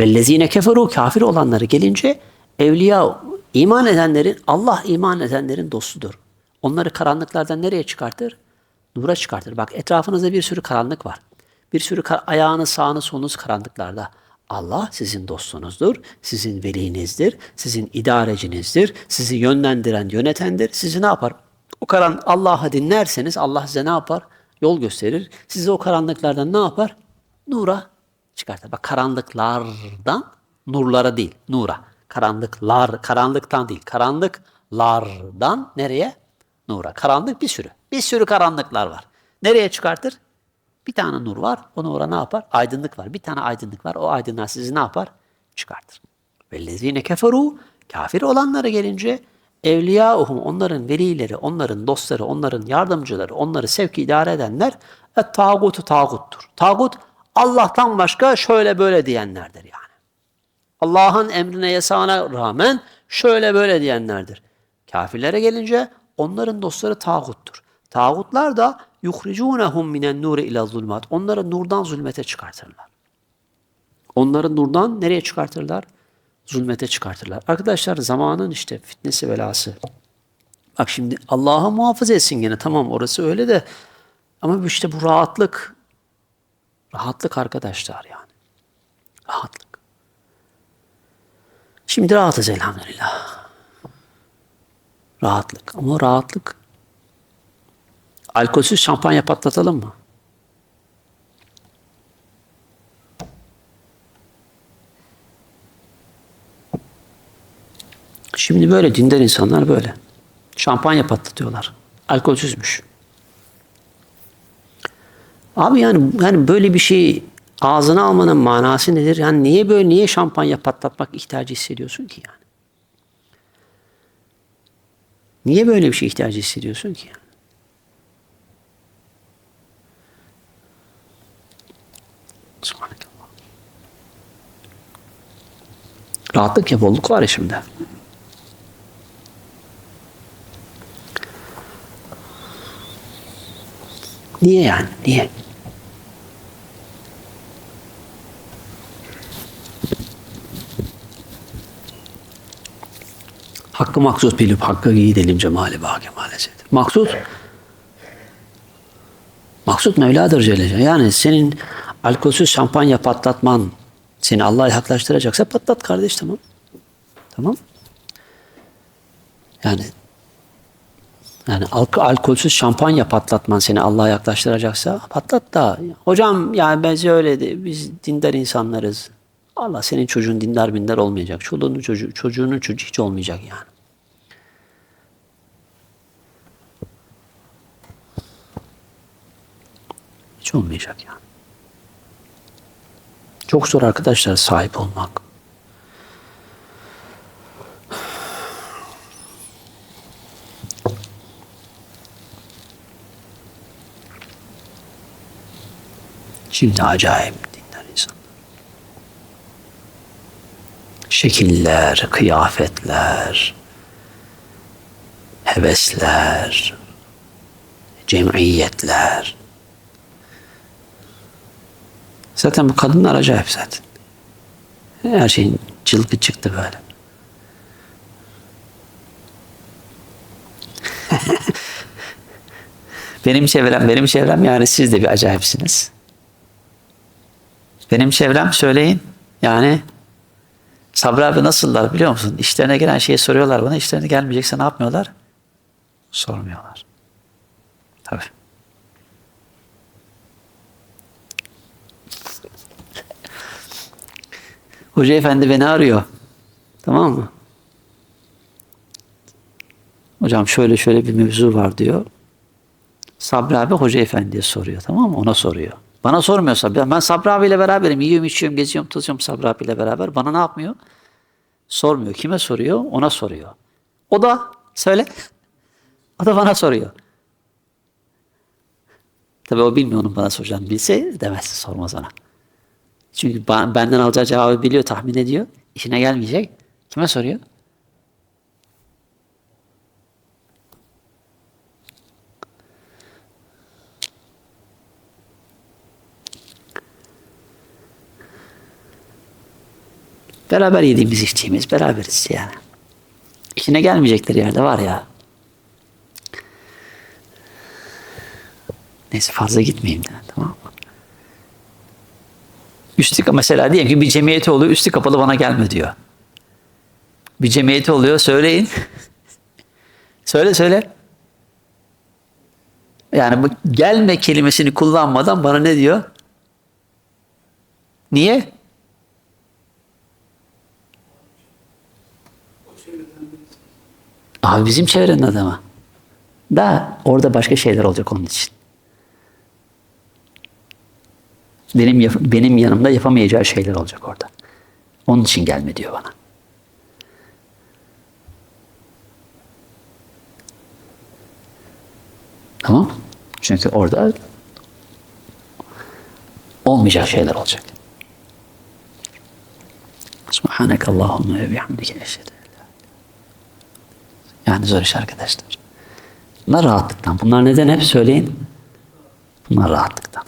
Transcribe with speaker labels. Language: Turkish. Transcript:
Speaker 1: Vellezine keferu kafir olanları gelince evliya iman edenlerin Allah iman edenlerin dostudur. Onları karanlıklardan nereye çıkartır? Nura çıkartır. Bak etrafınızda bir sürü karanlık var. Bir sürü kar- ayağınız, sağınız, solunuz karanlıklarda. Allah sizin dostunuzdur, sizin velinizdir, sizin idarecinizdir, sizi yönlendiren, yönetendir. Sizi ne yapar? O karan Allah'ı dinlerseniz Allah size ne yapar? Yol gösterir. Sizi o karanlıklardan ne yapar? Nura çıkartır. Bak karanlıklardan nurlara değil, nura. Karanlıklar, karanlıktan değil, karanlıklardan nereye? Nura. Karanlık bir sürü. Bir sürü karanlıklar var. Nereye çıkartır? Bir tane nur var. O nura ne yapar? Aydınlık var. Bir tane aydınlık var. O aydınlığa sizi ne yapar? Çıkartır. Vellezine keferu kafir olanlara gelince evliyauhum onların velileri, onların dostları, onların yardımcıları, onları sevk idare edenler et tağutu tağuttur. Tağut Allah'tan başka şöyle böyle diyenlerdir yani. Allah'ın emrine yasağına rağmen şöyle böyle diyenlerdir. Kafirlere gelince onların dostları tağuttur. Tağutlar da yuhricunehum minen nuri ila zulmat. Onları nurdan zulmete çıkartırlar. Onları nurdan nereye çıkartırlar? Zulmete çıkartırlar. Arkadaşlar zamanın işte fitnesi belası. Bak şimdi Allah'a muhafaza etsin gene tamam orası öyle de ama işte bu rahatlık rahatlık arkadaşlar yani. Rahatlık. Şimdi rahatız elhamdülillah. Rahatlık. Ama rahatlık alkolsüz şampanya patlatalım mı? Şimdi böyle dindar insanlar böyle. Şampanya patlatıyorlar. Alkolsüzmüş. Abi yani yani böyle bir şey ağzına almanın manası nedir? Yani niye böyle niye şampanya patlatmak ihtiyacı hissediyorsun ki yani? Niye böyle bir şey ihtiyacı hissediyorsun ki? Yani? Rahatlık ya bolluk var ya şimdi. Niye yani? Niye? Hakkı maksut bilip hakkı gidelim cemali bâ sevdim. Maksut Maksut Mevla'dır Celle. Yani senin alkolsüz şampanya patlatman seni Allah'a yaklaştıracaksa patlat kardeş tamam. Tamam. Yani yani alk- alkolsüz şampanya patlatman seni Allah'a yaklaştıracaksa patlat da. Hocam yani ben öyle de biz dindar insanlarız. Allah senin çocuğun dindar bindar olmayacak. Çoluğunun çocuğu, çocuğunun çocuğu hiç olmayacak yani. Hiç olmayacak yani. Çok zor arkadaşlar sahip olmak. Şimdi acayip dinler insan. Şekiller, kıyafetler, hevesler, cemiyetler. Zaten bu kadınlar acayip zaten. Her şeyin çılgı çıktı böyle. benim çevrem, benim çevrem yani siz de bir acayipsiniz. Benim çevrem söyleyin. Yani Sabri abi nasıllar biliyor musun? İşlerine gelen şeyi soruyorlar bana. İşlerine gelmeyecekse ne yapmıyorlar? Sormuyorlar. Tabii. Hoca efendi beni arıyor. Tamam mı? Hocam şöyle şöyle bir mevzu var diyor. Sabri abi Hoca efendiye soruyor tamam mı? Ona soruyor. Bana sormuyorsa ben, ben Sabri abiyle beraberim. Yiyorum, içiyorum, geziyorum, tozuyorum Sabri abiyle beraber. Bana ne yapmıyor? Sormuyor. Kime soruyor? Ona soruyor. O da söyle. O da bana soruyor. Tabii o bilmiyor onun bana soracağını. Bilse demez, sormaz ona. Çünkü benden alacağı cevabı biliyor, tahmin ediyor. İşine gelmeyecek. Kime soruyor? Beraber yediğimiz içtiğimiz beraberiz yani. İşine gelmeyecekleri yerde var ya. Neyse fazla gitmeyeyim de tamam mı? Üstü mesela diyelim ki bir cemiyeti oluyor üstü kapalı bana gelme diyor. Bir cemiyeti oluyor söyleyin. söyle söyle. Yani bu gelme kelimesini kullanmadan bana ne diyor? Niye? Abi bizim çevrenin adamı. Da orada başka şeyler olacak onun için. Benim benim yanımda yapamayacağı şeyler olacak orada. Onun için gelme diyor bana. Tamam? Çünkü orada olmayacak şeyler olacak. Subhaneke Allahümme ve bihamdike eşhedü Yani zor iş arkadaşlar. Bunlar rahatlıktan. Bunlar neden hep söyleyin? Bunlar rahatlıktan.